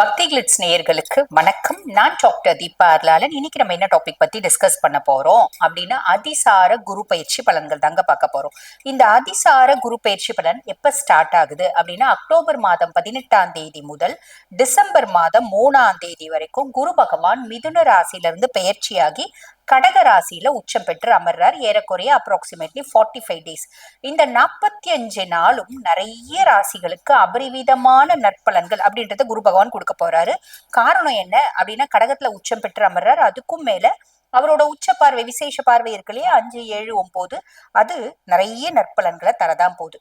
பக்தி கிளிட்ஸ் நேயர்களுக்கு வணக்கம். நான் டாக்டர் தீபா அர்லாலன். இன்னைக்கு நம்ம என்ன டாபிக் பத்தி டிஸ்கஸ் பண்ண போறோம்? அப்படின்னா அதிசார குரு பயிற்சி பலன்கள் தாங்க பார்க்க போறோம். இந்த அதிசார குரு பயிற்சி பலன் எப்ப ஸ்டார்ட் ஆகுது? அப்படின்னா அக்டோபர் மாதம் பதினெட்டாம் தேதி முதல் டிசம்பர் மாதம் மூணாம் தேதி வரைக்கும் குரு பகவான் மிதுன ராசியிலிருந்து பயிற்சியாகி கடக ராசியில உச்சம் பெற்று அமர்றார். ஏறக்குறைய அப்ராக்சிமேட்லி ஃபார்ட்டி ஃபைவ் டேஸ் இந்த நாற்பத்தி அஞ்சு நாளும் நிறைய ராசிகளுக்கு அபரிவிதமான நற்பலன்கள் அப்படின்றத குரு பகவான் கொடுக்க போறாரு. காரணம் என்ன அப்படின்னா கடகத்துல உச்சம் பெற்று அமர்றார். அதுக்கும் மேல அவரோட உச்ச பார்வை விசேஷ பார்வை இருக்கு இல்லையா? அஞ்சு ஏழு ஒன்பது அது நிறைய நற்பலன்களை தரதான் போகுது.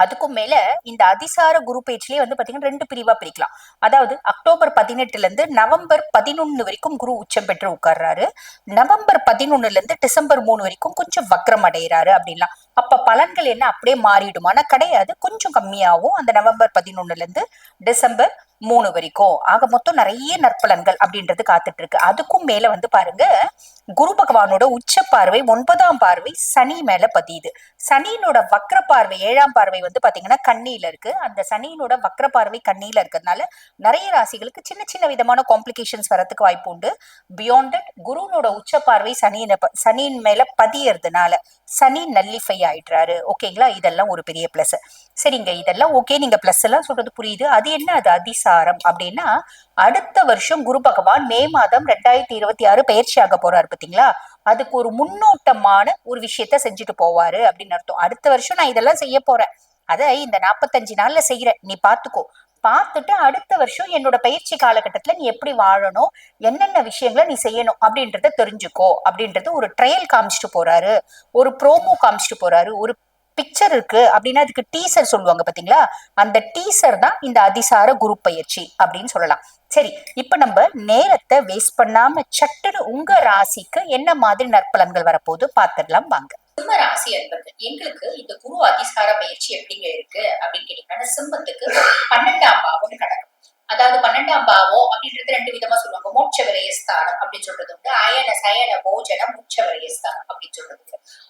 அதுக்கும் மேல இந்த அதிசார குரு பேச்சிலே வந்து பாத்தீங்கன்னா ரெண்டு பிரிவா பிரிக்கலாம். அதாவது அக்டோபர் பதினெட்டுல இருந்து நவம்பர் பதினொன்னு வரைக்கும் குரு உச்சம் பெற்று உட்கார்றாரு. நவம்பர் பதினொன்னுல இருந்து டிசம்பர் மூணு வரைக்கும் கொஞ்சம் வக்ரம் அடைகிறாரு அப்படின்லாம். அப்ப பலன்கள் என்ன? அப்படியே மாறிடுமானா கிடையாது. கொஞ்சம் கம்மியாகும் அந்த நவம்பர் பதினொன்னுல இருந்து டிசம்பர் மூணு வரைக்கும். ஆக மொத்தம் நிறைய நற்பலன்கள் அப்படின்றது காத்துட்டு இருக்கு அதுக்கும் மேல வந்து பாருங்க குரு பகவானோட உச்ச பார்வை ஒன்பதாம் பார்வை சனி மேல பதியுது. சனியினோட வக்ர பார்வை ஏழாம் பார்வை வந்து பாத்தீங்கன்னா கண்ணியில இருக்கு. அந்த சனியினோட வக்ர பார்வை கண்ணியில இருக்கிறதுனால நிறைய ராசிகளுக்கு சின்ன சின்ன விதமான காம்ப்ளிகேஷன்ஸ் வரதுக்கு வாய்ப்பு உண்டு. பியாண்ட் குருனோட உச்ச பார்வை சனியின ப- சனியின் மேல பதியறதுனால சனி நல்லிஃபை ஆயிடுறாரு. ஓகேங்களா இதெல்லாம் ஒரு பெரிய பிளஸ் சரிங்க இதெல்லாம் ஓகே நீங்க பிளஸ் எல்லாம் சொல்றது புரியுது. அது என்ன? அது அதிசாரம். அப்படின்னா அடுத்த வருஷம் குரு பகவான் மே மாதம் ரெண்டாயிரத்தி இருபத்தி ஆறு பயிற்சி ஆக போறாரு பாத்தீங்களா? அதுக்கு ஒரு முன்னோட்டமான ஒரு விஷயத்த செஞ்சுட்டு போவாரு அப்படின்னு அர்த்தம். அடுத்த வருஷம் நான் இதெல்லாம் செய்ய போறேன். அதை இந்த நாற்பத்தஞ்சு நாள்ல செய்யறேன் நீ பாத்துக்கோ பார்த்துட்டு அடுத்த வருஷம் என்னோட பயிற்சி காலகட்டத்துல நீ எப்படி வாழணும்? என்னென்ன விஷயங்களை நீ செய்யணும்? அப்படின்றத தெரிஞ்சுக்கோ. அப்படின்றது ஒரு ட்ரையல் காமிச்சிட்டு போறாரு. ஒரு ப்ரோமோ காமிச்சிட்டு போறாரு. ஒரு பிக்சர் இருக்கு அப்படின்னா அதுக்கு டீசர் சொல்லுவாங்க பாத்தீங்களா அந்த டீசர் தான் இந்த அதிசார குரு பயிற்சி அப்படின்னு சொல்லலாம். சரி இப்ப நம்ம நேரத்தை வேஸ்ட் பண்ணாம சட்டுன்னு உங்க ராசிக்கு என்ன மாதிரி நற்பலன்கள் வரப்போகுது பார்த்துடலாம் வாங்க. சிம்ம ராசி அன்பர்கள் எங்களுக்கு இந்த குரு அதிசார பயிற்சி எப்படிங்க இருக்கு அப்படின்னு கேட்டீங்கன்னா சிம்மத்துக்கு பன்னெண்டாம் பாவம் கடக்கும் அதாவது பன்னெண்டாம் பாவம் அப்படின்றது ரெண்டு விதமா சொல்லுவாங்க. மோட்ச விரயஸ்தானம் அப்படின்னு சொல்றது வந்து அயன சயன போஜன மோட்ச விரயஸ்தானம் அப்படின்னு சொல்றது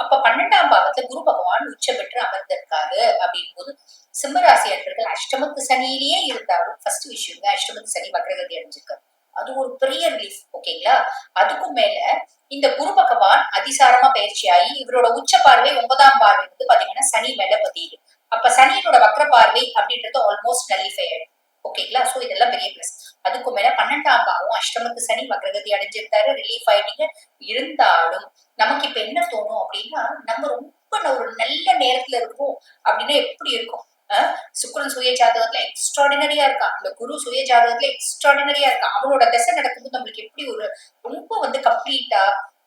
அப்ப பன்னெண்டாம் பாவத்துல குரு பகவான் உச்ச பெற்று அமர்ந்திருக்காரு அப்படின் போது சிம்மராசி அன்பர்கள் அஷ்டமத்து சனியிலேயே இருந்தாலும் ஃபர்ஸ்ட் விஷயம் அஷ்டமத்து சனி வக்ரகதி அடைஞ்சிருக்காரு. அது ஒரு பெரிய ரிலீஃப் ஓகேங்களா அதுக்கும் மேல இந்த குரு பகவான் அதிசாரமா பயிற்சியாகி இவரோட உச்ச பார்வை ஒன்பதாம் பார்வை வந்து பாத்தீங்கன்னா சனி மேல பதியுது. அப்ப சனியினோட வக்ர பார்வை அப்படின்றது ஆல்மோஸ்ட் நல்லிஃபை ஆயிடும் ஓகேங்களா சோ இதெல்லாம் பெரிய பிளஸ் அதுக்கு மேல பன்னெண்டாம் பாவம் அஷ்டமத்து சனி மக்ரகதி அடைஞ்சிருந்தாரு ரிலீஃப் ஆயிட்டீங்க. இருந்தாலும் நமக்கு இப்ப என்ன தோணும் அப்படின்னா நம்ம ரொம்ப ஒரு நல்ல நேரத்துல இருக்கோம் அப்படின்னா எப்படி இருக்கும்? அஹ் சுய ஜாதகத்துல எக்ஸ்ட்ராடினரியா இருக்கான். இந்த குரு சுய ஜாதகத்துல எக்ஸ்ட்ராடினரியா இருக்கான். அவனோட திசை நடக்கும்போது நம்மளுக்கு எப்படி ஒரு ரொம்ப வந்து கம்ப்ளீட்டா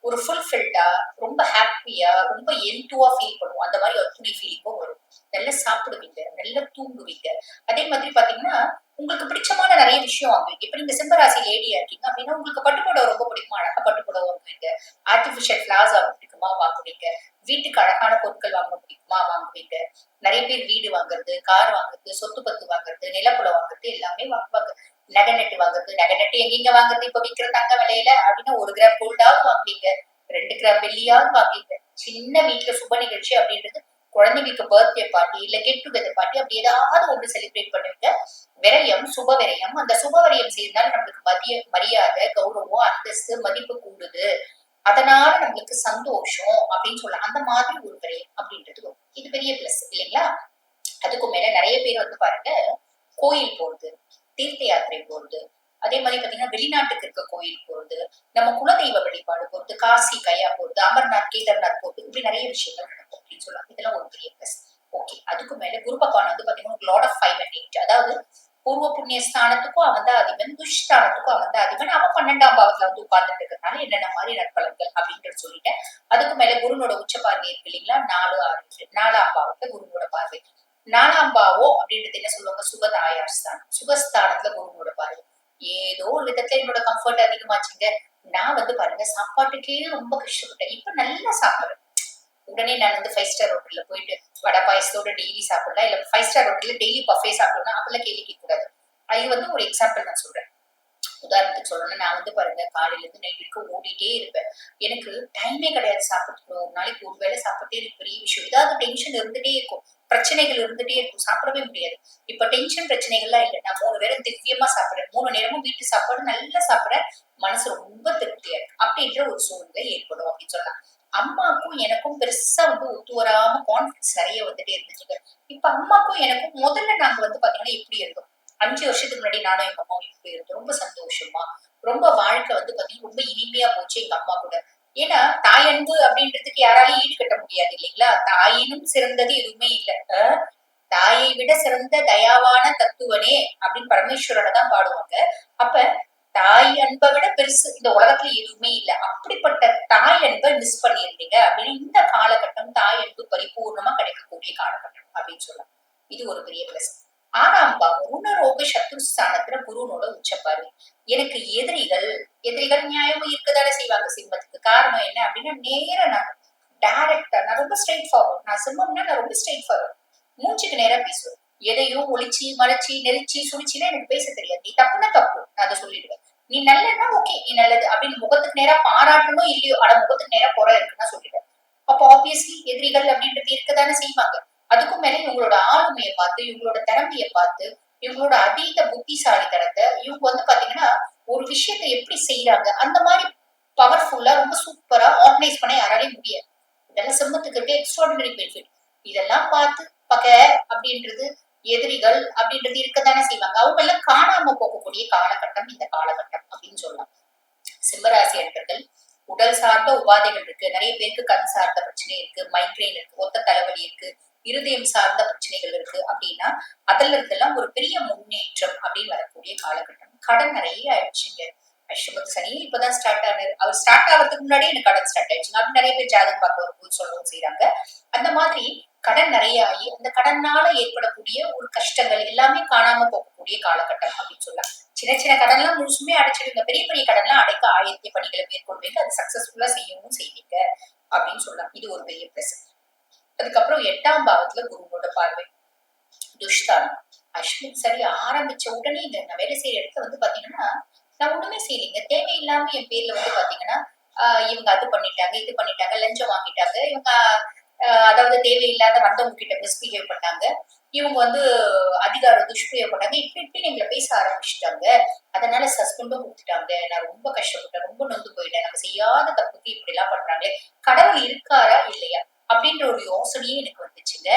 ஒரு ஃபுல்ஃபில்டா ரொம்ப ஹாப்பியா ரொம்ப என்டுவா ஃபீல் பண்ணுவோம். அந்த மாதிரி ஒரு துணி ஃபீலிங்கும் வரும். நல்லா சாப்பிடுவீங்க நல்லா தூங்குவீங்க. அதே மாதிரி பாத்தீங்கன்னா உங்களுக்கு பிடிச்சமான நிறைய விஷயம் வாங்குவீங்க. இப்ப நீங்க சிம்பராசி லேடியா இருக்கீங்க அப்படின்னா உங்களுக்கு பட்டுப்புடவை ரொம்ப பிடிக்குமா? அழகா பட்டுப்புடவை வாங்குவீங்க. ஆர்டிபிஷியல் பிளாசா பிடிக்குமா? வாங்குவீங்க. வீட்டுக்கு அழகான பொருட்கள் வாங்க பிடிக்குமா? வாங்குவீங்க. நிறைய பேர் வீடு வாங்குறது கார் வாங்குறது சொத்து பத்து வாங்குறது நிலப்புல வாங்குறது எல்லாமே வாங்குவாங்க. நகை நட்டு வாங்குறது நகை நட்டு எங்கெங்க வாங்குறது? இப்ப விக்கிற தங்க விலையில அப்படின்னா ஒரு கிராம் கோல்டாவது வாங்குவீங்க. ரெண்டு கிராம் வெள்ளியாவது வாங்குவீங்க. சின்ன வீட்டுல சுப நிகழ்ச்சி அப்படின்றது குழந்தைங்களுக்கு பர்த்டே பார்ட்டி இல்ல கெட் டுகெதர் பார்ட்டி அப்படி ஏதாவது ஒன்று செலிப்ரேட் பண்ணுவீங்க. விரயம் சுப விரயம். அந்த சுப விரயம் செய்தால் நம்மளுக்கு மதிய மரியாதை கௌரவம் அந்தஸ்து மதிப்பு கூடுது. அதனால நம்மளுக்கு சந்தோஷம் அப்படின்னு சொல்லலாம். அந்த மாதிரி ஒரு விரயம் அப்படின்றது வரும். இது பெரிய பிளஸ் இல்லைங்களா? அதுக்கு மேல நிறைய பேர் வந்து பாருங்க கோயில் போறது தீர்த்த யாத்திரை போறது. அதே மாதிரி பாத்தீங்கன்னா வெளிநாட்டுக்கு இருக்க கோயில் போறது நம்ம குலதெய்வ வழிபாடு போறது காசி கையா போறது அமர்நாத் கேதார்நாத் போறது இப்படி நிறைய விஷயங்கள் நடக்கும் அப்படின்னு சொல்லலாம் இதெல்லாம் ஒரு பெரிய பிளஸ் ஓகே அதுக்கு மேல குரு பகவான் வந்து பாத்தீங்கன்னா lot of five and eight அதாவது பூர்வ புண்ணிய ஸ்தானத்துக்கும் அவன் தான் அதிபன் துஷ்டானத்துக்கும் அவன் தான் அதிபன். அவன் பன்னெண்டாம் பாவத்துல வந்து உட்கார்ந்துட்டு இருக்கிறதுனால என்னென்ன மாதிரி நற்பலன்கள் அப்படின்றது சொல்லிட்டேன். அதுக்கு மேல குருனோட உச்ச பார்வை இருக்கு இல்லைங்களா? நாலு ஆறு நாலாம் பாவத்துல குருனோட பார்வை நானாம்பாவோ அப்படின்றது என்ன சொல்லுவாங்க? சுகதாயார் ஸ்தானம் சுகஸ்தானத்துல குருவோட பார்வை. ஏதோ ஒரு விதத்துல என்னோட கம்ஃபர்ட் அதிகமாச்சுங்க. நான் வந்து பாருங்க சாப்பாட்டுக்கே ரொம்ப கஷ்டப்பட்டேன். இப்ப நல்லா சாப்பிடுறேன். உடனே நான் வந்து ஃபைவ் ஸ்டார் ஹோட்டல்ல போயிட்டு வடை பாயசத்தோட டெய்லி சாப்பிடலாம். இல்ல ஃபைவ் ஸ்டார் ஹோட்டல்ல டெய்லி பஃபே சாப்பிடலாம் அப்பெல்லாம் கேள்வி கேட்க கூடாது அது வந்து ஒரு எக்ஸாம்பிள் நான் சொல்றேன். உதாரணத்துக்கு சொல்லணும்னா நான் வந்து பாருங்க காலையில இருந்து நைட் வரைக்கும் ஓடிட்டே இருப்பேன். எனக்கு டைமே கிடையாது சாப்பிட்டு ஒரு நாளைக்கு ஒரு வேளை சாப்பிட்டே இருக்கு பெரிய விஷயம். ஏதாவது டென்ஷன் இருந்துட்டே இருக்கும். பிரச்சனைகள் இருந்துட்டே இருக்கும். சாப்பிடவே முடியாது. இப்ப டென்ஷன் பிரச்சனைகள்லாம் இல்லை. நான் மூணு பேரும் திவ்யமா சாப்பிடுறேன். மூணு நேரமும் வீட்டு சாப்பாடு நல்லா சாப்பிடுறேன். மனசு ரொம்ப திருப்தியா இருக்கு. அப்படின்ற ஒரு சூழ்நிலை ஏற்படும் அப்படின்னு சொல்லலாம். அம்மாக்கும் எனக்கும் பெருசா வந்து ஒத்து வராம கான்ஃபிடன்ஸ் நிறைய வந்துட்டே இருந்துச்சுங்க. இப்ப அம்மாக்கும் எனக்கும் முதல்ல நாங்க வந்து பாத்தீங்கன்னா எப்படி இருந்தோம். அஞ்சு வருஷத்துக்கு முன்னாடி நானும் எங்க அம்மா இப்படி இருந்தோம் ரொம்ப சந்தோஷமா. ரொம்ப வாழ்க்கை வந்து பாத்தீங்கன்னா ரொம்ப இனிமையா போச்சு எங்க அம்மா கூட. ஏன்னா தாய் அன்பு அப்படின்றதுக்கு யாராலையும் ஈடு கட்ட முடியாது இல்லைங்களா? தாயினும் சிறந்தது எதுவுமே இல்லை. தாயை விட சிறந்த தயாவான தத்துவனே அப்படின்னு பரமேஸ்வரனை தான் பாடுவாங்க. அப்ப தாய் அன்பை விட பெருசு இந்த உலகத்துல எதுவுமே இல்லை. அப்படிப்பட்ட தாய் அன்பை மிஸ் பண்ணியிருந்தீங்க அப்படின்னு இந்த காலகட்டம் தாய் அன்பு பரிபூர்ணமா கிடைக்கக்கூடிய காலகட்டம் அப்படின்னு சொல்லலாம். இது ஒரு பெரிய பிரச்சனை ஆறாம் பாவம் ருணரோக சத்ரு ஸ்தானத்துல குருனோட உச்சப்பார்வை எனக்கு எதிரிகள் எதிரிகள் நியாயமும் இருக்கதான செய்வாங்க சிம்மத்துக்கு. காரணம் என்ன அப்படின்னா நேர நான் டைரக்டா நான் ரொம்ப ஸ்ட்ரைட் ஃபார்வர்ட் நான் சிம்மம்னா நான் ரொம்ப ஸ்ட்ரைட் ஃபார்வர்ட் மூச்சுக்கு நேரா பேசுவேன். எதையும் ஒளிச்சு மறைச்சி நெரிச்சி சுழிச்சுலாம் எனக்கு பேச தெரியாது. நீ தப்புனா தப்பு. நான் அதை சொல்லிடுவேன். நீ நல்லன்னா ஓகே நீ நல்லது. அப்படின்னு முகத்துக்கு நேரா பாராட்டணும் இல்லையோ ஆனா முகத்துக்கு நேரா குறை இருக்குன்னா சொல்லிடுவேன். அப்போ ஆப்வியஸ்லி எதிரிகள் அப்படின்றது இருக்கதானே செய்வாங்க. அதுக்கும் மேல இவங்களோட ஆளுமையை பார்த்து இவங்களோட திறமையை பார்த்து இவங்களோட அதீத புத்திசாலித்தனத்தை இவங்க வந்து பாத்தீங்கன்னா ஒரு விஷயத்தை எப்படி செய்யறாங்க அந்த மாதிரி பவர்ஃபுல்லா ரொம்ப சூப்பரா ஆர்கனைஸ் பண்ண யாராலையும் முடியாது. இதெல்லாம் சிம்மத்துக்கு இருக்க எக்ஸ்ட்ராடினரி பெனிஃபிட் இதெல்லாம் பார்த்து பக அப்படின்றது எதிரிகள் அப்படின்றது இருக்கத்தானே செய்வாங்க. அவங்க எல்லாம் காணாம போகக்கூடிய காலகட்டம் இந்த காலகட்டம் அப்படின்னு சொல்லலாம். சிம்மராசி அன்பர்கள் உடல் சார்ந்த உபாதைகள் இருக்கு. நிறைய பேருக்கு கண் சார்ந்த பிரச்சனை இருக்கு மைக்ரைன் இருக்கு ஒத்த தலைவலி இருக்கு இருதயம் சார்ந்த பிரச்சனைகள் இருக்கு அப்படின்னா அதுல இருந்தெல்லாம் ஒரு பெரிய முன்னேற்றம் அப்படின்னு வரக்கூடிய காலகட்டம். கடன் நிறைய ஆயிடுச்சுங்க. அஷ்டமத்து சனி இப்பதான் ஸ்டார்ட் ஆனாரு. அவர் ஸ்டார்ட் ஆகிறதுக்கு முன்னாடியே எனக்கு கடன் ஸ்டார்ட் ஆயிடுச்சு. அப்படி நிறைய பேர் ஜாதகம் பார்க்க வரும்போது சொல்லவும் செய்யறாங்க அந்த மாதிரி கடன் நிறைய ஆகி அந்த கடனால ஏற்படக்கூடிய ஒரு கஷ்டங்கள் எல்லாமே காணாம போகக்கூடிய காலகட்டம் அப்படின்னு சொல்லலாம். சின்ன சின்ன கடன்லாம் முழுசுமே அடைச்சிடுங்க. பெரிய பெரிய கடன்லாம் அடைக்க ஆயத்திய பணிகளை மேற்கொள்வீங்க. அது சக்சஸ்ஃபுல்லா செய்யவும் செய்வீங்க அப்படின்னு சொல்லலாம். இது ஒரு பெரிய பிளஸ் அதுக்கப்புறம் எட்டாம் பாவத்துல குருவோட பார்வை. துஷ்தானம் அஸ்வின் சரி ஆரம்பிச்ச உடனே இந்த நான் வேலை செய்யற இடத்துல வந்து பாத்தீங்கன்னா நான் ஒண்ணுமே செய்யலைங்க தேவையில்லாம என் பேர்ல வந்து பாத்தீங்கன்னா ஆஹ் இவங்க அது பண்ணிட்டாங்க இது பண்ணிட்டாங்க லஞ்சம் வாங்கிட்டாங்க. இவங்க ஆஹ் அதாவது தேவையில்லாத வந்தவங்க கிட்ட மிஸ்பிஹேவ் பண்ணாங்க. இவங்க வந்து அதிகார துஷ்பிரயோகம் பண்ணாங்க. இப்படி இப்படி எங்களை பேச ஆரம்பிச்சுட்டாங்க. அதனால சஸ்பெண்டும் கொடுத்துட்டாங்க நான் ரொம்ப கஷ்டப்பட்டேன் ரொம்ப நொந்து போயிட்டேன். நம்ம செய்யாத தப்புக்கு இப்படி எல்லாம் பண்றாங்களே கடவுள் இருக்காரா இல்லையா? அப்படின்ற ஒரு யோசனையே எனக்கு வந்துச்சுங்க.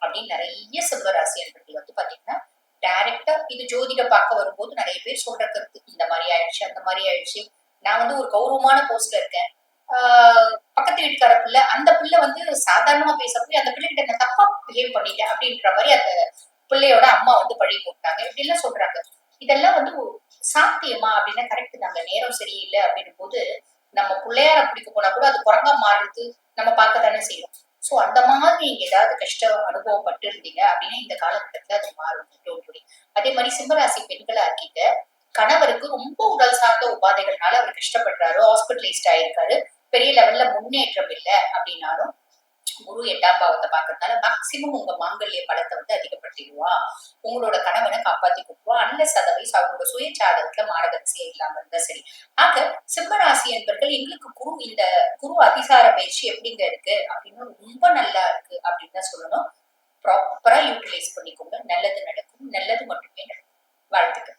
அப்படின்னு நிறைய சிம்மராசி அன்பர்கள் வந்து பாத்தீங்கன்னா டைரக்டா இது ஜோதிட பார்க்க வரும்போது நிறைய பேர் சொல்ற கருத்து இந்த மாதிரி ஆயிடுச்சு அந்த மாதிரி ஆயிடுச்சு. நான் வந்து ஒரு கௌரவமான போஸ்ட்ல இருக்கேன். ஆஹ் பக்கத்து வீட்டுக்கார பிள்ளை அந்த பிள்ளை வந்து சாதாரணமா போய் அந்த பிள்ளை கிட்ட நான் தப்பா பிஹேவ் பண்ணிட்டேன். அப்படின்ற மாதிரி அந்த பிள்ளையோட அம்மா வந்து பழி போட்டாங்க. இப்படி எல்லாம் சொல்றாங்க. இதெல்லாம் வந்து சாத்தியமா அப்படின்னா கரெக்ட் தாங்க. நேரம் சரியில்லை அப்படின்னும் போது நம்ம பிள்ளையார பிடிக்க போனா கூட அது குரங்கா மாறுறது நம்ம பார்க்க தானே செய்யறோம் சோ அந்த மாதிரி நீங்க ஏதாவது கஷ்டம் அனுபவப்பட்டு இருந்தீங்க அப்படின்னா இந்த காலகட்டத்துல அது மாறும். டோன்ட் அதே மாதிரி சிம்மராசி பெண்களா இருக்கீங்க கணவருக்கு ரொம்ப உடல் சார்ந்த உபாதைகள்னால அவர் கஷ்டப்படுறாரு ஹாஸ்பிட்டலைஸ்ட் ஆயிருக்காரு பெரிய லெவல்ல முன்னேற்றம் இல்லை அப்படின்னாலும் குரு எட்டாம் பாவத்தை பாக்குறதுனால மேக்சிமம் உங்க மாங்கல்ய பலத்தை வந்து அதிகப்படுத்திடுவா. உங்களோட கணவனை காப்பாத்தி கொடுப்பா. அன்லஸ் அதர்வைஸ் அவங்களோட சுய ஜாதகத்துல மாரகசியம் இல்லாம இருந்தா சரி. ஆக சிம்மராசி என்பர்கள் எங்களுக்கு குரு இந்த குரு அதிசார பயிற்சி எப்படிங்க இருக்கு? அப்படின்னு ரொம்ப நல்லா இருக்கு அப்படின்னு தான் சொல்லணும். ப்ராப்பரா யூட்டிலைஸ் பண்ணிக்கோங்க. நல்லது நடக்கும். நல்லது மட்டுமே நடக்கும். வாழ்த்துக்கள்.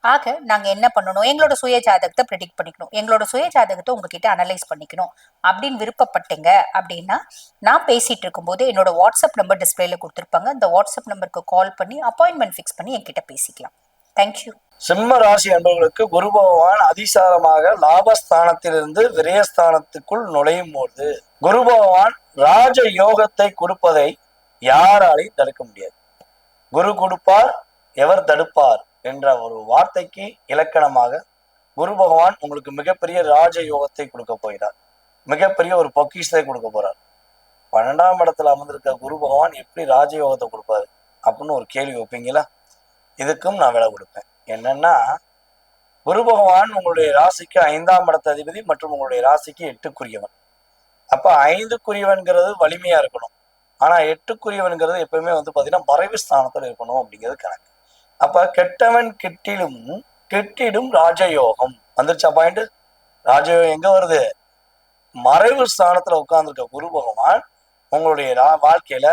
ஆக நாங்க என்ன பண்ணணும்? எங்களோட சுய ஜாதகத்தை ப்ரெடிக்ட் பண்ணிக்கணும். எங்களோட சுய ஜாதகத்தை உங்ககிட்ட அனலைஸ் பண்ணிக்கணும். அப்படின்னு விருப்பப்பட்டீங்க அப்படின்னா நான் பேசிட்டு இருக்கும்போது என்னோட வாட்ஸ்அப் நம்பர் டிஸ்பிளேல கொடுத்துருப்பாங்க. அந்த வாட்ஸ்அப் நம்பருக்கு கால் பண்ணி அப்பாயின்மெண்ட் ஃபிக்ஸ் பண்ணி என்கிட்ட பேசிக்கலாம். தேங்க்யூ சிம்ம ராசி அன்பர்களுக்கு குரு பகவான் அதிசாரமாக லாபஸ்தானத்திலிருந்து விரயஸ்தானத்துக்குள் நுழையும் போது குரு பகவான் ராஜ யோகத்தை கொடுப்பதை யாராலையும் தடுக்க முடியாது. குரு கொடுப்பார் எவர் தடுப்பார்? என்ற ஒரு வார்த்தைக்கு இலக்கணமாக குரு பகவான் உங்களுக்கு மிகப்பெரிய ராஜ யோகத்தை கொடுக்க போகிறார். மிகப்பெரிய ஒரு பொக்கிஷத்தை கொடுக்க போறார். பன்னெண்டாம் இடத்துல அமர்ந்திருக்க குரு பகவான் எப்படி ராஜயோகத்தை கொடுப்பாரு அப்படின்னு ஒரு கேள்வி வைப்பீங்களா? இதுக்கும் நான் விலை கொடுப்பேன். என்னன்னா குரு பகவான் உங்களுடைய ராசிக்கு ஐந்தாம் இடத்த அதிபதி மற்றும் உங்களுடைய ராசிக்கு எட்டுக்குரியவன். அப்ப ஐந்துக்குரியவன்கிறது வலிமையா இருக்கணும். ஆனா எட்டுக்குரியவன்கிறது எப்பவுமே வந்து பாத்தீங்கன்னா மறைவு ஸ்தானத்துல இருக்கணும் அப்படிங்கிறது கணக்கு. அப்ப கெட்டவன் கெட்டிலும் கெட்டிடும் ராஜயோகம். வந்துருச்சா பாயிண்ட் ராஜயோகம் எங்க வருது? மறைவு ஸ்தானத்துல உட்கார்ந்துருக்க குரு பகவான் உங்களுடைய வாழ்க்கையில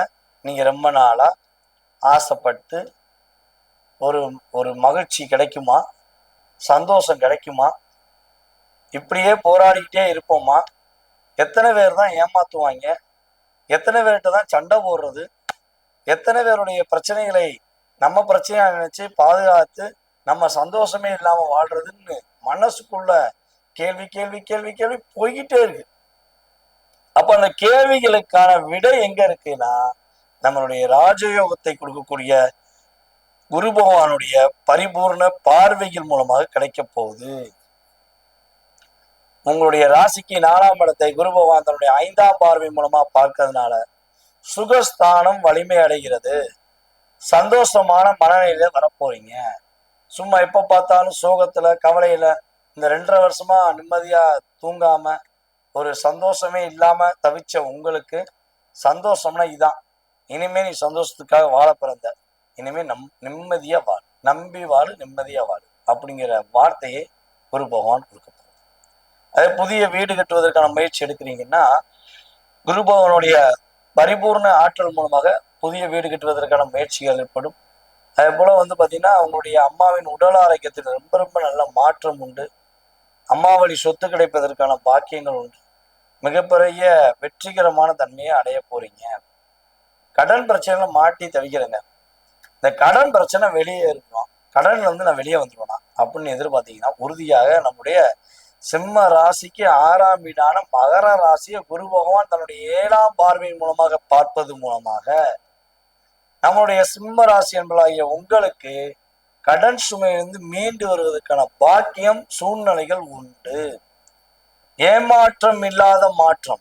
நீங்க ரொம்ப நாளா ஆசைப்பட்டு ஒரு ஒரு மகிழ்ச்சி கிடைக்குமா? சந்தோஷம் கிடைக்குமா? இப்படியே போராடிக்கிட்டே இருப்போமா? எத்தனை பேர் தான் ஏமாத்துவாங்க? எத்தனை பேர்கிட்ட தான் சண்டை போடுறது? எத்தனை பேருடைய பிரச்சனைகளை நம்ம பிரச்சனையா நினைச்சு பாதுகாத்து நம்ம சந்தோஷமே இல்லாம வாழ்றதுன்னு மனசுக்குள்ள கேள்வி கேள்வி கேள்வி கேள்வி போய்கிட்டே இருக்கு. அப்ப அந்த கேள்விகளுக்கான விடை எங்க இருக்குன்னா நம்மளுடைய ராஜயோகத்தை கொடுக்கக்கூடிய குரு பகவானுடைய பரிபூர்ண பார்வைகள் மூலமாக கிடைக்க போகுது. உங்களுடைய ராசிக்கு நாலாம் இடத்தை குரு பகவான் தன்னுடைய ஐந்தாம் பார்வை மூலமா பார்க்கறதுனால சுகஸ்தானம் வலிமை அடைகிறது. சந்தோஷமான மனநிலையில வரப்போறீங்க. சும்மா எப்ப பார்த்தாலும் சோகத்துல கவலையில இந்த ரெண்டரை வருஷமா நிம்மதியா தூங்காம ஒரு சந்தோஷமே இல்லாம தவிச்ச உங்களுக்கு சந்தோஷம்னா இதான். இனிமே நீ சந்தோஷத்துக்காக வாழ பிறந்த இனிமே நம் நிம்மதியா வாழ். நம்பி வாழு நிம்மதியா வாழு அப்படிங்கிற வார்த்தையை குரு பகவான் கொடுக்க போறார். அதே புதிய வீடு கட்டுவதற்கான முயற்சி எடுக்கிறீங்கன்னா குரு பகவானுடைய பரிபூர்ண ஆற்றல் மூலமாக புதிய வீடு கட்டுவதற்கான முயற்சிகள் ஏற்படும். அதே போல் வந்து பார்த்திங்கன்னா அவங்களுடைய அம்மாவின் உடல் ஆரோக்கியத்தில் ரொம்ப ரொம்ப நல்ல மாற்றம் உண்டு. அம்மா வழி சொத்து கிடைப்பதற்கான பாக்கியங்கள் உண்டு. மிகப்பெரிய வெற்றிகரமான தன்மையை அடைய போறீங்க. கடன் பிரச்சனையில மாட்டி தவிக்கிறேங்க. இந்த கடன் பிரச்சனை வெளியே இருக்கணும். கடன்ல இருந்து நான் வெளியே வந்துடுவேனா அப்படின்னு எதிர்பார்த்தீங்கன்னா உறுதியாக நம்முடைய சிம்ம ராசிக்கு ஆறாம் வீடான மகர ராசியை குரு பகவான் தன்னுடைய ஏழாம் பார்வையின் மூலமாக பார்ப்பது மூலமாக நம்மளுடைய சிம்ம ராசி என்பதாகிய உங்களுக்கு கடன் சுமையிலிருந்து மீண்டு வருவதற்கான பாக்கியம் சூழ்நிலைகள் உண்டு. ஏமாற்றம் இல்லாத மாற்றம்.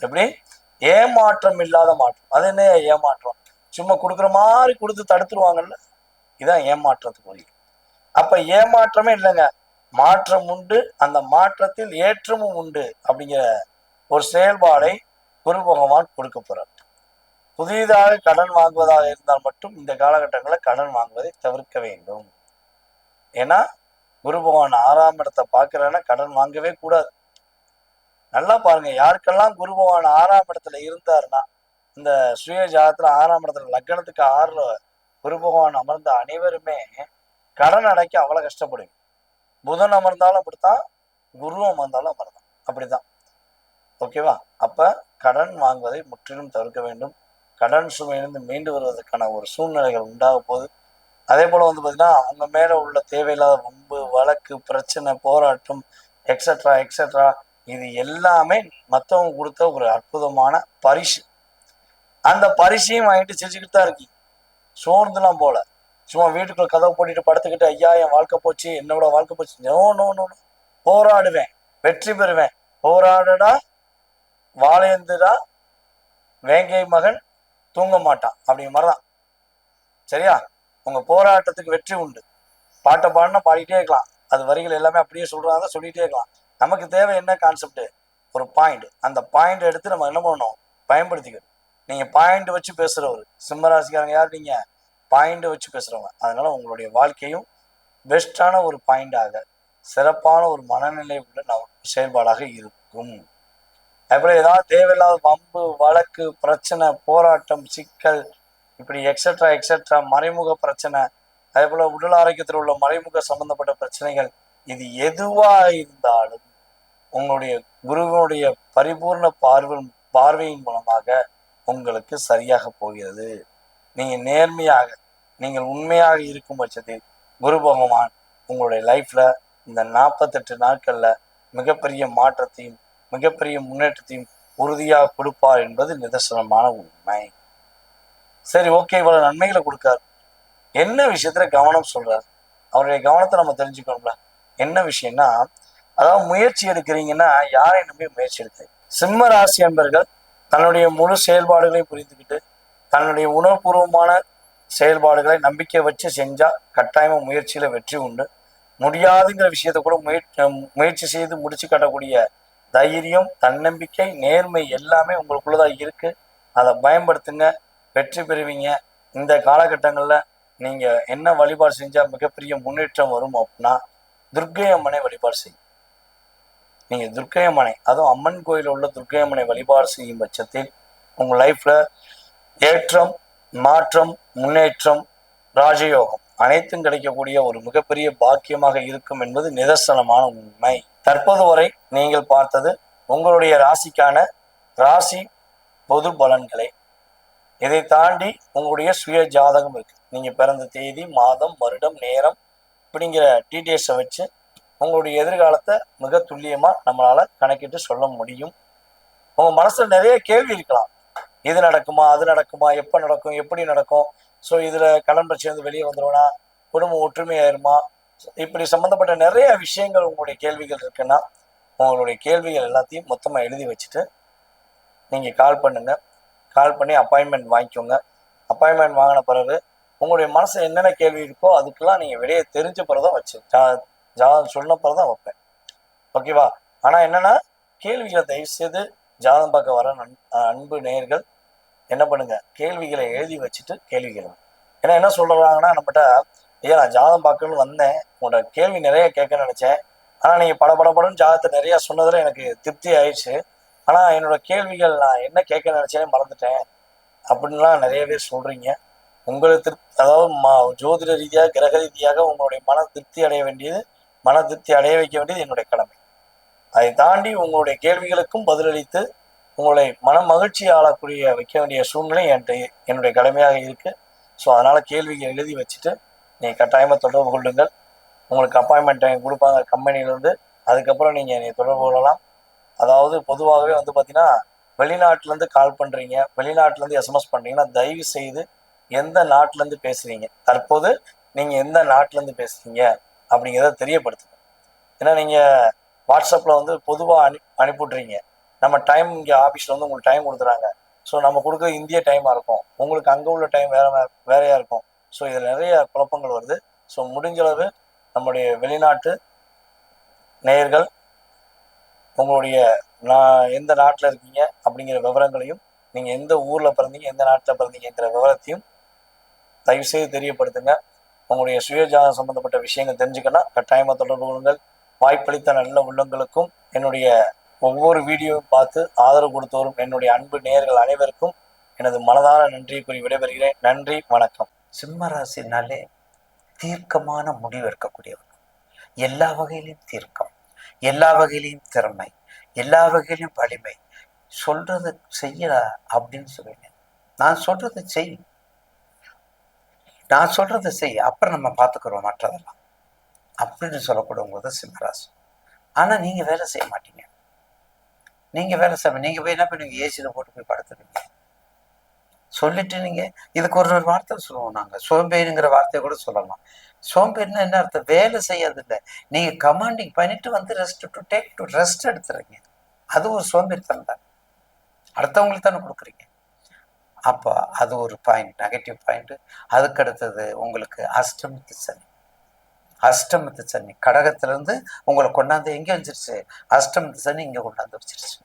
எப்படி? ஏமாற்றம் இல்லாத மாற்றம். அது என்ன ஏமாற்றம்? சும்மா கொடுக்குற மாதிரி கொடுத்து தடுத்துருவாங்கல்ல? இதான் ஏமாற்றத்துக்குரிய அப்ப ஏமாற்றமே இல்லைங்க. மாற்றம் உண்டு. அந்த மாற்றத்தில் ஏற்றமும் உண்டு அப்படிங்கிற ஒரு செயல்பாடை குரு பகவான் கொடுக்க போறார். புதிதாக கடன் வாங்குவதாக இருந்தால் மட்டும் இந்த காலகட்டங்களில் கடன் வாங்குவதை தவிர்க்க வேண்டும். ஏன்னா குரு பகவான் ஆறாம் இடத்தை பார்க்கிறேன்னா கடன் வாங்கவே கூடாது. நல்லா பாருங்க யாருக்கெல்லாம் குரு பகவான் ஆறாம் இடத்துல இருந்தாருன்னா இந்த சுய ஜாதத்துல ஆறாம் இடத்துல லக்னத்துக்கு ஆறுல குரு பகவான் அமர்ந்த அனைவருமே கடன் அடைக்க அவ்வளவு கஷ்டப்படுவீங்க. புதன் அமர்ந்தாலும் அப்படித்தான் குரு அமர்ந்தாலும் அமர்ந்தான் அப்படிதான் ஓகேவா? அப்ப கடன் வாங்குவதை முற்றிலும் தவிர்க்க வேண்டும். கடன் சுமையிலிருந்து மீண்டு வருவதற்கான ஒரு சூழ்நிலைகள் உண்டாக போகுது. அதே போல் வந்து பார்த்தீங்கன்னா அவங்க மேலே உள்ள தேவையில்லாத வம்பு வழக்கு பிரச்சனை போராட்டம் எக்ஸட்ரா எக்ஸட்ரா இது எல்லாமே மற்றவங்க கொடுத்த ஒரு அற்புதமான பரிசு. அந்த பரிசையும் வாங்கிட்டு செஞ்சுக்கிட்டு தான் இருக்கீங்க. சோர்ந்துலாம் போல. சும்மா வீட்டுக்குள்ள கதவை போட்டுட்டு படுத்துக்கிட்டு ஐயா என் வாழ்க்கை போச்சு என்னோட வாழ்க்கை போச்சு. No no no no. போராடுவேன். வெற்றி பெறுவேன். போராடடா. வாழேந்துடா வேங்கை மகன். தூங்க மாட்டான் அப்படிங்கிற மாதிரிதான். சரியா? உங்க போராட்டத்துக்கு வெற்றி உண்டு. பாட்டை பாடினா பாடிட்டே இருக்கலாம். அது வரிகள் எல்லாமே அப்படியே சொல்றாங்க சொல்லிட்டே இருக்கலாம். நமக்கு தேவை என்ன கான்செப்ட் ஒரு பாயிண்ட் அந்த பாயிண்ட் எடுத்து நம்ம என்ன பண்ணணும்? பயன்படுத்திக்கணும். நீங்க பாயிண்ட் வச்சு பேசுறவர். சிம்மராசிக்காரங்க யார் நீங்க? பாயிண்ட் வச்சு பேசுறவங்க. அதனால உங்களுடைய வாழ்க்கையும் பெஸ்டான ஒரு பாயிண்டாக சிறப்பான ஒரு மனநிலை உள்ள செயல்பாடாக இருக்கும். அதுபோல ஏதாவது தேவையில்லாத வம்பு வழக்கு பிரச்சனை போராட்டம் சிக்கல் இப்படி எக்ஸட்ரா எக்ஸட்ரா மறைமுக பிரச்சனை அதே போல உடல் ஆரோக்கியத்தில் உள்ள மறைமுக சம்பந்தப்பட்ட பிரச்சனைகள் இது எதுவா இருந்தாலும் உங்களுடைய குருவினுடைய பரிபூர்ண பார்வை பார்வையின் மூலமாக உங்களுக்கு சரியாக போகிறது. நீங்க நேர்மையாக நீங்கள் உண்மையாக இருக்கும் பட்சத்தில் குரு பகவான் உங்களுடைய லைஃப்ல இந்த நாற்பத்தெட்டு நாட்கள்ல மிகப்பெரிய மாற்றத்தையும் மிகப்பெரிய முன்னேற்றத்தையும் உறுதியாக கொடுப்பார் என்பது நிதர்சனமான உண்மை. சரி ஓகே இவ்வளவு நன்மைகளை கொடுக்காரு. என்ன விஷயத்துல கவனம் சொல்றாரு? அவருடைய கவனத்தை நம்ம தெரிஞ்சுக்கணும்ல. என்ன விஷயம்னா அதாவது முயற்சி எடுக்கிறீங்கன்னா யாரை நம்பி முயற்சி எடுக்க சிம்ம ராசி அன்பர்கள் தன்னுடைய முழு செயல்பாடுகளையும் புரிந்துக்கிட்டு தன்னுடைய உணர்வுபூர்வமான செயல்பாடுகளை நம்பிக்கை வச்சு செஞ்சா கட்டாயமா முயற்சியில வெற்றி உண்டு. முடியாதுங்கிற விஷயத்த கூட முயற்சி முயற்சி செய்து முடிச்சு காட்டக்கூடிய தைரியம் தன்னம்பிக்கை நேர்மை எல்லாமே உங்களுக்குள்ளதான் இருக்கு. அதை பயன்படுத்துங்க வெற்றி பெறுவீங்க. இந்த காலகட்டங்களில் நீங்க என்ன வழிபாடு செஞ்சா மிகப்பெரிய முன்னேற்றம் வரும் அப்படின்னா துர்க்கை அம்மனை வழிபாடு செய்யும் நீங்க துர்க்கை அம்மனை அதுவும் அம்மன் கோயில் உள்ள துர்க்கை அம்மனை வழிபாடு செய்யும் பட்சத்தில் உங்க லைஃப்ல ஏற்றம் மாற்றம் முன்னேற்றம் ராஜயோகம் அனைத்தும் கிடைக்கக்கூடிய ஒரு மிகப்பெரிய பாக்கியமாக இருக்கும் என்பது நிதர்சனமான உண்மை. தற்போது வரை நீங்கள் பார்த்தது உங்களுடைய ராசிக்கான ராசி பொது பலன்களை. இதை தாண்டி உங்களுடைய சுய ஜாதகம் இருக்கு. நீங்க பிறந்த தேதி மாதம் வருடம் நேரம் அப்படிங்கிற டீட்டெயில்ஸை வச்சு உங்களுடைய எதிர்காலத்தை மிக துல்லியமா நம்மளால கணக்கிட்டு சொல்ல முடியும். உங்க மனசுல நிறைய கேள்வி இருக்கலாம். இது நடக்குமா அது நடக்குமா எப்ப நடக்கும் எப்படி நடக்கும்? ஸோ இதுல கடன் பிரச்சனை வந்து வெளியே வந்துருவனா குடும்பம் ஒற்றுமையாயிருமா? இப்படி சம்பந்தப்பட்ட நிறைய விஷயங்கள் உங்களுடைய கேள்விகள் இருக்குன்னா உங்களுடைய கேள்விகள் எல்லாத்தையும் மொத்தமா எழுதி வச்சுட்டு நீங்க கால் பண்ணுங்க. கால் பண்ணி அப்பாயின்மெண்ட் வாங்கிக்கோங்க. அப்பாயின்மெண்ட் வாங்கின பிறகு உங்களுடைய மனசு என்னென்ன கேள்வி இருக்கோ அதுக்கெல்லாம் நீங்க வெளியே தெரிஞ்ச பிறதான் வச்சு ஜா ஜாதகம் சொன்ன பிறகுதான் வைப்பேன். ஓகேவா ஆனா என்னன்னா கேள்விகளை தயவு செய்து ஜாதகம் பார்க்க வர நன் அன்பு நேயர்கள் என்ன பண்ணுங்க? கேள்விகளை எழுதி வச்சுட்டு கேள்விகள் ஏன்னா என்ன சொல்றாங்கன்னா நம்மகிட்ட ஐயா நான் ஜாதகம் பார்க்கணும்னு வந்தேன். உங்களோட கேள்வி நிறைய கேட்க நினைச்சேன். ஆனால் நீங்கள் பட படப்படன்னு ஜாதகத்தை நிறையா சொன்னதில் எனக்கு திருப்தி ஆயிடுச்சு. ஆனால் என்னோட கேள்விகள் நான் என்ன கேட்க நினைச்சேனே மறந்துட்டேன். அப்படின்லாம் நிறைய பேர் சொல்கிறீங்க உங்களுக்கு திருப்தி அதாவது மா ஜோதிட ரீதியாக கிரக ரீதியாக உங்களுடைய மன திருப்தி அடைய வேண்டியது மன திருப்தி அடைய வைக்க வேண்டியது என்னுடைய கடமை. அதை தாண்டி உங்களுடைய கேள்விகளுக்கும் பதிலளித்து உங்களை மன மகிழ்ச்சி ஆளக்கூடிய வைக்க வேண்டிய சூழ்நிலை என்கிட்ட என்னுடைய கடமையாக இருக்குது ஸோ அதனால் கேள்விகள் எழுதி வச்சுட்டு நீங்கள் கட்டாயமாக தொடர்பு கொள்ளுங்கள். உங்களுக்கு அப்பாயின்மெண்ட் டைம் கொடுப்பாங்க கம்பெனிலேருந்து அதுக்கப்புறம் நீங்கள் என்னை தொடர்பு கொள்ளலாம். அதாவது பொதுவாகவே வந்து பார்த்தீங்கன்னா வெளிநாட்டிலேருந்து கால் பண்ணுறீங்க வெளிநாட்டிலேருந்து எஸ்எம்எஸ் பண்ணுறீங்கன்னா தயவு செய்து எந்த நாட்டிலேருந்து பேசுகிறீங்க தற்போது நீங்கள் எந்த நாட்டிலேருந்து பேசுகிறீங்க அப்படிங்கிறத தெரியப்படுத்துங்க. ஏன்னா நீங்கள் வாட்ஸ்அப்பில் வந்து பொதுவாக அனு அனுப்பிவிட்றீங்க நம்ம டைம் இங்கே ஆஃபீஸில் வந்து உங்களுக்கு டைம் கொடுத்துறாங்க ஸோ நம்ம கொடுக்குறது இந்திய டைமாக இருக்கும். உங்களுக்கு அங்கே உள்ள டைம் வேற வேறையாக இருக்கும். ஸோ இதில் நிறைய குழப்பங்கள் வருது. ஸோ முடிஞ்சளவு நம்முடைய வெளிநாட்டு நேயர்கள் உங்களுடைய நான் எந்த நாட்டில் இருக்கீங்க அப்படிங்கிற விவரங்களையும் நீங்கள் எந்த ஊரில் பிறந்தீங்க எந்த நாட்டில் பிறந்தீங்கிற விவரத்தையும் தயவுசெய்து தெரியப்படுத்துங்க. உங்களுடைய சுயஜாதம் சம்மந்தப்பட்ட விஷயங்கள் தெரிஞ்சுக்கணும் கட்டாயமாக தொடர்பு கொள்ளுங்கள். வாய்ப்பளித்த நல்ல உள்ளங்களுக்கும் என்னுடைய ஒவ்வொரு வீடியோவும் பார்த்து ஆதரவு கொடுத்தோரும் என்னுடைய அன்பு நேயர்கள் அனைவருக்கும் எனது மனதார நன்றியை கூறி விடைபெறுகிறேன். நன்றி வணக்கம். சிம்ம ராசினாலே தீர்க்கமான முடிவு இருக்கக்கூடியவர் எல்லா வகையிலையும் தீர்க்கம் எல்லா வகையிலையும் திறமை எல்லா வகையிலையும் வலிமை. சொல்றது செய்யடா அப்படின்னு சொல்லுவேன் நான் சொல்றது செய். நான் சொல்றது செய். அப்புறம் நம்ம பார்த்துக்கிறோம் மற்றதெல்லாம். அப்படின்னு சொல்லக்கூடியவங்க தான் சிம்மராசி ஆனா நீங்க வேலை செய்ய மாட்டீங்க. நீங்க வேலை செய்ய நீங்க போய் என்ன பண்ணுவீங்க? ஏசியில போட்டு போய் படுத்துருவீங்க. சொல்லிட்டு நீங்க இதுக்கு ஒரு ஒரு வார்த்தை சொல்லுவோம் நாங்க. சோம்பேறிங்கிற வார்த்தையை கூட சொல்லலாம். சோம்பேறினா என்ன அர்த்தம்? வேலை செய்யறதில்லை இல்லை நீங்க கமாண்டிங் பண்ணிட்டு வந்து rest to take to rest எடுத்துறீங்க. அது ஒரு சோம்பேறித்தனம் தான். அடுத்தவங்களுக்கு தானே கொடுக்குறீங்க. அப்போ அது ஒரு பாயிண்ட் நெகட்டிவ் பாயிண்ட் அதுக்கு அடுத்தது உங்களுக்கு அஷ்டமத்து சனி அஷ்டமத்து சனி கடகத்திலேருந்து உங்களை கொண்டாந்து எங்கே வச்சிருச்சு? அஷ்டமத்து சனி இங்கே கொண்டாந்து வச்சிருச்சு.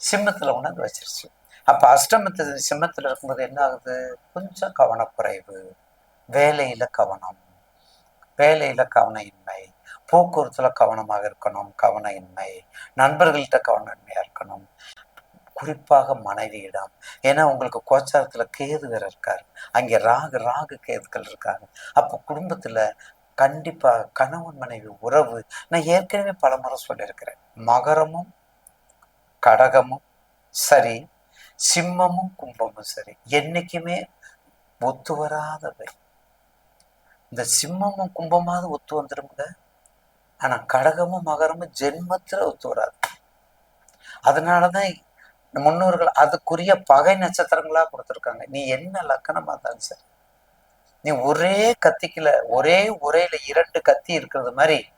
சிம்மத்தில் கொண்டாந்து வச்சிருச்சு. அப்போ அஷ்டமத்து சிம்மத்தில் இருக்கும்போது என்ன ஆகுது கொஞ்சம் கவனக்குறைவு. வேலையில் கவனம். வேலையில் கவன இன்மை கவனமாக இருக்கணும் கவன இன்மை நண்பர்கள்ட்ட கவனமையாக இருக்கணும். குறிப்பாக மனைவியிடம். ஏன்னா உங்களுக்கு கோச்சாரத்தில் கேது வேறு இருக்கார். அங்கே ராகு ராகு கேதுக்கள் இருக்காங்க. அப்போ குடும்பத்தில் கண்டிப்பாக கணவன் மனைவி உறவு. நான் ஏற்கனவே பலமுறை சொல்லியிருக்கிறேன். மகரமும் கடகமும் சரி சிம்மமும் கும்பமும் சரி. என்னைக்குமே ஒத்து வராதவை. இந்த சிம்மமும் கும்பமாவது ஒத்து வந்துருமுங்க ஆனா கடகமும் மகரமும் ஜென்மத்துல ஒத்து வராது. அதனாலதான் முன்னோர்கள் அதுக்குரிய பகை நட்சத்திரங்களா கொடுத்துருக்காங்க. நீ என்ன லக்கணமா இருந்தாலும் சரி. நீ ஒரே கத்திக்குல ஒரே உரையில இரண்டு கத்தி இருக்கிறது மாதிரி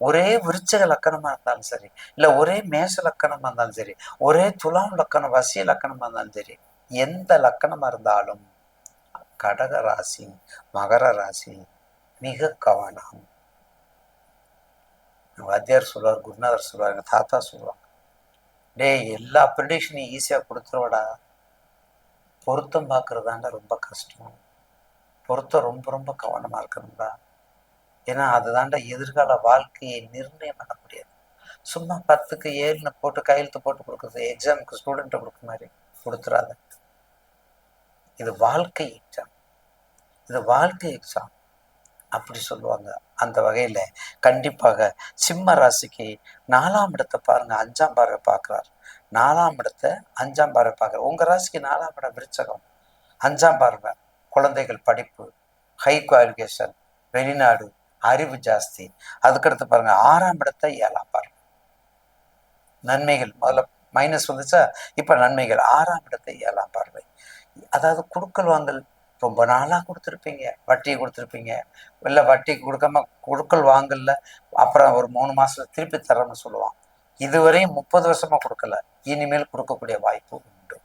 ஒரே விருச்சக லக்கணமா இருந்தாலும் சரி இல்ல ஒரே மேச லக்கணமா இருந்தாலும் சரி ஒரே துலாம் லக்கணம் வசிய லக்கணமா இருந்தாலும் சரி எந்த லக்கணமா இருந்தாலும் கடக ராசி மகர ராசி மிக கவனம். வாத்தியார் சொல்லுவார் குருநாதர் சொல்லுவார் எங்க தாத்தா சொல்லுவாங்க டேய் எல்லா ப்ரிடிக்ஷனையும் ஈஸியா கொடுத்துருவாடா. பொருத்தம் பார்க்கறதாண்டா ரொம்ப கஷ்டம். பொருத்தம் ரொம்ப ரொம்ப கவனமா இருக்கணும்டா. ஏன்னா அதுதாண்டா எதிர்கால வாழ்க்கையை நிர்ணயம் பண்ண முடியாது. சும்மா பத்துக்கு ஏழுன்னு போட்டு கையெழுத்து போட்டு கொடுக்குறது எக்ஸாமுக்கு ஸ்டூடெண்ட்டை கொடுக்க மாதிரி கொடுத்துறாத. இது வாழ்க்கை எக்ஸாம் இது வாழ்க்கை எக்ஸாம் அப்படி சொல்லுவாங்க. அந்த வகையில் கண்டிப்பாக சிம்ம ராசிக்கு நாலாம் இடத்தை பாருங்க அஞ்சாம் பார்வை பார்க்குறாரு. நாலாம் இடத்தை அஞ்சாம் பார்வை பார்க்குறாரு. உங்கள் ராசிக்கு நாலாம் இடம் விருச்சகம். அஞ்சாம் பார்வை குழந்தைகள் படிப்பு ஹை குவாலிஃபிகேஷன் வெளிநாடு அறிவு ஜாஸ்தி. அதுக்கடுத்து பாருங்க ஆறாம் இடத்தை ஏழாம் பாருங்க. நன்மைகள் முதல்ல மைனஸ் வந்துச்சா? இப்போ நன்மைகள் ஆறாம் இடத்தை ஏழாம் பார்வை. அதாவது குடுக்கல் வாங்கல் ரொம்ப நாளாக கொடுத்துருப்பீங்க வட்டி கொடுத்துருப்பீங்க. இல்லை வட்டி கொடுக்காம குடுக்கல் வாங்கல அப்புறம் ஒரு மூணு மாசத்துல திருப்பி தரேன்னு சொல்லுவான் இதுவரையும் முப்பது வருஷமாக கொடுக்கல இனிமேல் கொடுக்கக்கூடிய வாய்ப்பு உண்டு.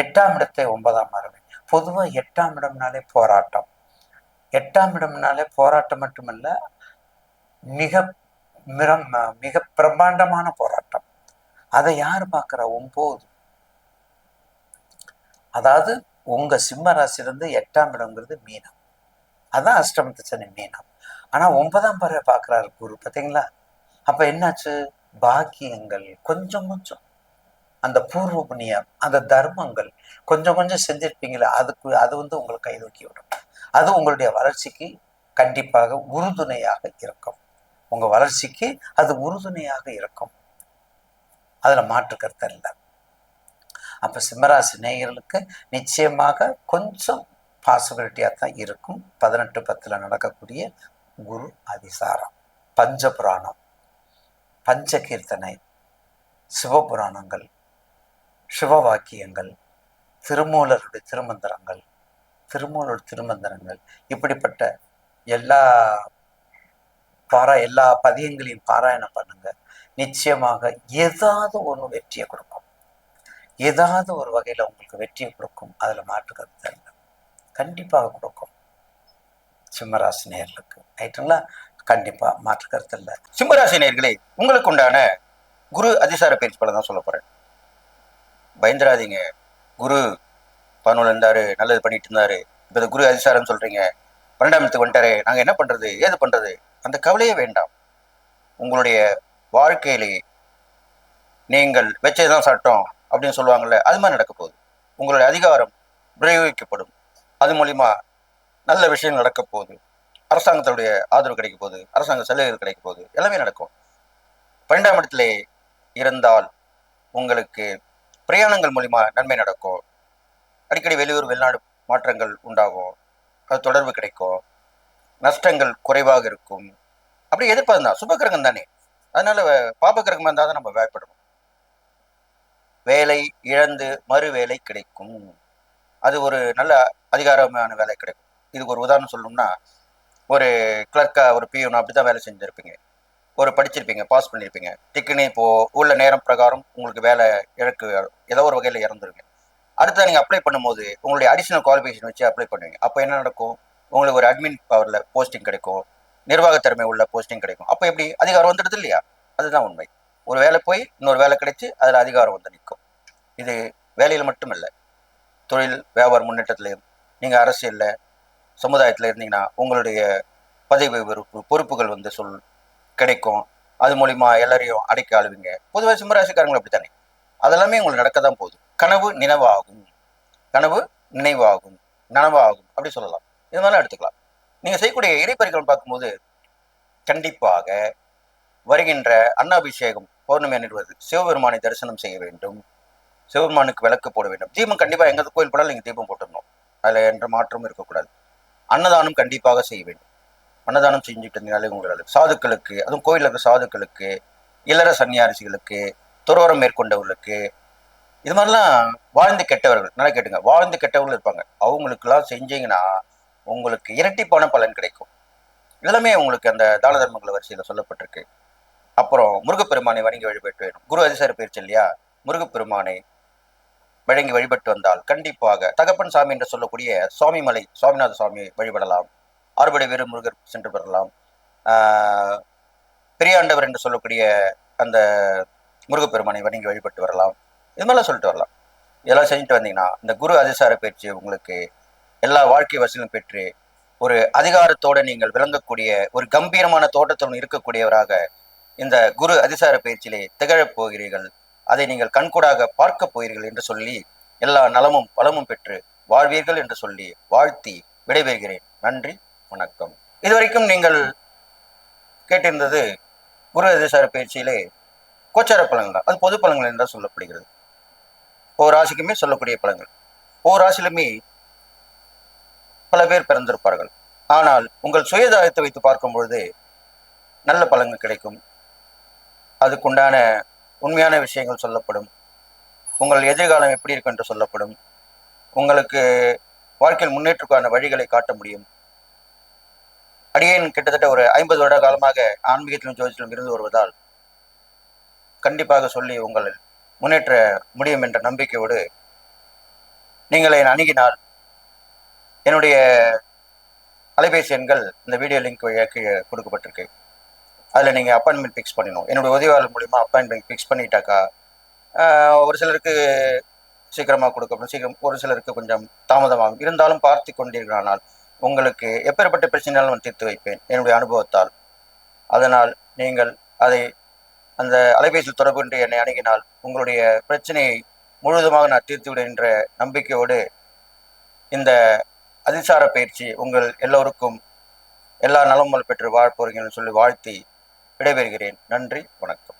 எட்டாம் இடத்தை ஒன்பதாம் பார்வை. பொதுவாக எட்டாம் இடம்னாலே போராட்டம். எட்டாம் இடம்னாலே போராட்டம் மட்டுமல்ல மிக மிரம் மிக பிரம்மாண்டமான போராட்டம். அதை யார் பார்க்குறா? ஒம்போது. அதாவது உங்க சிம்ம ராசியிலிருந்து எட்டாம் இடம்ங்கிறது மீனம். அதான் அஷ்டமத்து சனி மீனம். ஆனா ஒன்பதாம் பறவை பார்க்குறாரு குரு பார்த்தீங்களா? அப்ப என்னாச்சு? பாக்கியங்கள் கொஞ்சம் கொஞ்சம். அந்த பூர்வ புண்ணியம் அந்த தர்மங்கள் கொஞ்சம் கொஞ்சம் செஞ்சிருப்பீங்களே அதுக்கு அது வந்து உங்களை கை தூக்கி விடும். அது உங்களுடைய வளர்ச்சிக்கு கண்டிப்பாக உறுதுணையாக இருக்கும். உங்க வளர்ச்சிக்கு அது உறுதுணையாக இருக்கும். அதில் மாற்று கருத்து இல்லை. அப்ப சிம்மராசி நேயர்களுக்கு நிச்சயமாக கொஞ்சம் பாசிபிலிட்டியாக தான் இருக்கும். பதினெட்டு பத்தில் நடக்கக்கூடிய குரு அதிசாரம் பஞ்சபுராணம் பஞ்சகீர்த்தனை சிவபுராணங்கள் சிவவாக்கியங்கள் திருமூலருடைய திருமந்திரங்கள் திருமூலர் திருமந்திரங்கள். இப்படிப்பட்ட எல்லா பாரா எல்லா பதியங்களையும் பாராயணம் பண்ணுங்க. நிச்சயமாக ஏதாவது ஒன்று வெற்றியை கொடுக்கும். ஏதாவது ஒரு வகையில் உங்களுக்கு வெற்றியை கொடுக்கும். அதுல மாற்று கருத்து இல்லை. கண்டிப்பாக கொடுக்கும். சிம்மராசி நேர்களுக்கு ரைட்டுங்களா கண்டிப்பாக மாற்று கருத்து இல்லை. சிம்மராசி நேர்களே உங்களுக்கு உண்டான குரு அதிசார பயிற்சி பலன் தான் சொல்ல போறேன். பயந்துராதீங்க. குரு பதினொன்று இருந்தாரு நல்லது பண்ணிட்டு இருந்தாரு இப்போ இந்த குரு அதிசாரம் சொல்றீங்க. பன்னெண்டாம் இடத்துக்கு வந்துட்டாரு நாங்கள் என்ன பண்றது? ஏது பண்றது? அந்த கவலையே வேண்டாம். உங்களுடைய வாழ்க்கையிலே நீங்கள் வச்சதுதான் சட்டம் அப்படின்னு சொல்லுவாங்கல்ல அது மாதிரி நடக்க போகுது. உங்களுடைய அதிகாரம் பிரயோகிக்கப்படும் அது மூலியமா நல்ல விஷயங்கள் நடக்க போகுது. அரசாங்கத்துடைய ஆதரவு கிடைக்க போகுது. அரசாங்க சலுகைகள் கிடைக்க போகுது. எல்லாமே நடக்கும். பன்னெண்டாம் இடத்துல இருந்தால் உங்களுக்கு பிரயாணங்கள் மூலிமா நன்மை நடக்கும். அடிக்கடி வெளியூர் வெளிநாடு மாற்றங்கள் உண்டாகும். அது தொடர்பு கிடைக்கும். நஷ்டங்கள் குறைவாக இருக்கும். அப்படி எதிர்ப்பது தான் சுபகிரகம் தானே. அதனால பாபகிரகம் இருந்தால் தான் நம்ம பயப்படணும். வேலை இழந்து மறு வேலை கிடைக்கும். அது ஒரு நல்ல அதிகாரமான வேலை கிடைக்கும். இதுக்கு ஒரு உதாரணம் சொல்லணும்னா ஒரு கிளர்க்காக ஒரு பியூன் அப்படி தான் வேலை செஞ்சுருப்பீங்க. ஒரு படிச்சிருப்பீங்க பாஸ் பண்ணியிருப்பீங்க டிக்குன்னு இப்போது உள்ள நேரம் பிரகாரம் உங்களுக்கு வேலை இழக்கு ஏதோ ஒரு வகையில் இறந்துருங்க. அடுத்து நீங்கள் அப்ளை பண்ணும்போது உங்களுடைய அடிஷனல் குவாலிஃபிகேஷன் வச்சு அப்ளை பண்ணுவீங்க. அப்போ என்ன நடக்கும்? உங்களுக்கு ஒரு அட்மின் பவரில் போஸ்டிங் கிடைக்கும். நிர்வாகத்திறமை உள்ள போஸ்டிங் கிடைக்கும். அப்போ எப்படி? அதிகாரம் வந்துடுது இல்லையா? அதுதான் உண்மை. ஒரு வேலை போய் இன்னொரு வேலை கிடைச்சு அதில் அதிகாரம் வந்து நிற்கும். இது வேலையில் மட்டும் இல்லை தொழில் வியாபார முன்னேற்றத்திலையும் நீங்கள் அரசியலில் சமுதாயத்தில் இருந்தீங்கன்னா உங்களுடைய பதவி பொறுப்பு பொறுப்புகள் வந்து சொல் கிடைக்கும். அது மூலிமா எல்லாரையும் அடைக்க ஆளுவீங்க. பொதுவாக சிம்மராசிக்காரங்களும் அப்படித்தானே? அதெல்லாமே உங்களுக்கு நடக்க தான் போகுது. கனவு நினைவாகும். கனவு நினைவாகும். நனவாகும். அப்படி சொல்லலாம். இது மாதிரிலாம் எடுத்துக்கலாம். நீங்கள் செய்யக்கூடிய இடைப்பறிகள் பார்க்கும்போது கண்டிப்பாக வருகின்ற அன்னாபிஷேகம் பௌர்ணமி அணிடுவது சிவபெருமானை தரிசனம் செய்ய வேண்டும். சிவபெருமானுக்கு விளக்கு போட வேண்டும். தீபம் கண்டிப்பாக எங்கள் கோயில் போனாலும் நீங்கள் தீபம் போட்டுடணும். அதில் என்ற மாற்றமும் இருக்கக்கூடாது. அன்னதானம் கண்டிப்பாக செய்ய வேண்டும். அன்னதானம் செஞ்சுட்டு இருந்தீங்களே உங்களால் சாதுக்களுக்கு அதுவும் கோயிலில் இருக்கிற சாதுக்களுக்கு இல்லற சன்னியாரிசிகளுக்கு துறவரம் மேற்கொண்டவர்களுக்கு இது மாதிரிலாம் வாழ்ந்து கெட்டவர்கள் நல்லா கேட்டுங்க வாழ்ந்து கெட்டவர்கள் இருப்பாங்க. அவங்களுக்கெல்லாம் செஞ்சீங்கன்னா உங்களுக்கு இரட்டிப்பான பலன் கிடைக்கும். இதெல்லாமே உங்களுக்கு அந்த தான தர்மங்கள் வரிசையில் சொல்லப்பட்டிருக்கு. அப்புறம் முருகப்பெருமானை வணங்கி வழிபட்டு வேணும். குரு அதிசார பயிற்சி இல்லையா? முருகப்பெருமானை வழங்கி வழிபட்டு வந்தால் கண்டிப்பாக தகப்பன் சாமி என்று சொல்லக்கூடிய சுவாமிமலை சுவாமிநாத சுவாமி வழிபடலாம். அறுபடை வீர முருகர் சென்று பெறலாம். பெரியாண்டவர் என்று சொல்லக்கூடிய அந்த முருகப்பெருமானை வணங்கி வழிபட்டு வரலாம். இது மாதிரிலாம் சொல்லிட்டு வரலாம். இதெல்லாம் செஞ்சுட்டு வந்தீங்கன்னா இந்த குரு அதிசார பயிற்சி உங்களுக்கு எல்லா வாழ்க்கை வசதியும் பெற்று ஒரு அதிகாரத்தோடு நீங்கள் விளங்கக்கூடிய ஒரு கம்பீரமான தோட்டத்துடன் இருக்கக்கூடியவராக இந்த குரு அதிசார பயிற்சியிலே திகழப் போகிறீர்கள். அதை நீங்கள் கண்கூடாக பார்க்க போகிறீர்கள் என்று சொல்லி எல்லா நலமும் பலமும் பெற்று வாழ்வீர்கள் என்று சொல்லி வாழ்த்தி விடைபெறுகிறேன். நன்றி வணக்கம். இதுவரைக்கும் நீங்கள் கேட்டிருந்தது குரு அதிசார பயிற்சியிலே கோச்சார பலன்கள் அது பொது பலன்கள் என்றால் சொல்லப்படுகிறது. ஒவ்வொரு ராசிக்குமே சொல்லக்கூடிய பலன்கள் ஒவ்வொரு ராசியிலுமே பல பேர் பிறந்திருப்பார்கள். ஆனால் உங்கள் சுயதாயத்தை வைத்து பார்க்கும் பொழுது நல்ல பலன்கள் கிடைக்கும். அதுக்குண்டான உண்மையான விஷயங்கள் சொல்லப்படும். உங்கள் எதிர்காலம் எப்படி இருக்கும் என்று சொல்லப்படும். உங்களுக்கு வாழ்க்கையில் முன்னேற்றக்கான வழிகளை காட்ட முடியும். அடியேன் கிட்டத்தட்ட ஒரு ஐம்பது வருட காலமாக ஆன்மீகத்திலும் ஜோதிடத்திலும் இருந்து வருவதால் கண்டிப்பாக சொல்லி உங்கள் முன்னேற்ற முடியும் என்ற நம்பிக்கையோடு நீங்கள் என் அணுகினால் என்னுடைய அலைபேசி எண்கள் இந்த வீடியோ லிங்க் வழியாக கீழே கொடுக்கப்பட்டிருக்கு. அதில் நீங்கள் அப்பாயின்மெண்ட் ஃபிக்ஸ் பண்ணணும் என்னுடைய உதவியாளர் மூலிமா அப்பாயின்மெண்ட் ஃபிக்ஸ் பண்ணிட்டாக்கா ஒரு சிலருக்கு சீக்கிரமாக கொடுக்கப்படும். சீக்கிரம் ஒரு சிலருக்கு கொஞ்சம் தாமதமாகும். இருந்தாலும் பார்த்து கொண்டீர்களானால் உங்களுக்கு எப்பேற்பட்ட பிரச்சனையாலும் நான் தீர்த்து வைப்பேன். என்னுடைய அனுபவத்தால். அதனால் நீங்கள் அதை அந்த அலைபேசியில் தொடர்பு என்று என்னை அணுகினால் உங்களுடைய பிரச்சனையை முழுவதுமாக நான் தீர்த்து விடுவேன் என்ற நம்பிக்கையோடு இந்த அதிசார பயிற்சி உங்கள் எல்லோருக்கும் எல்லா நலமும் பெற்று வாழ் போகிறீங்கன்னு சொல்லி வாழ்த்தி விடைபெறுகிறேன். நன்றி வணக்கம்.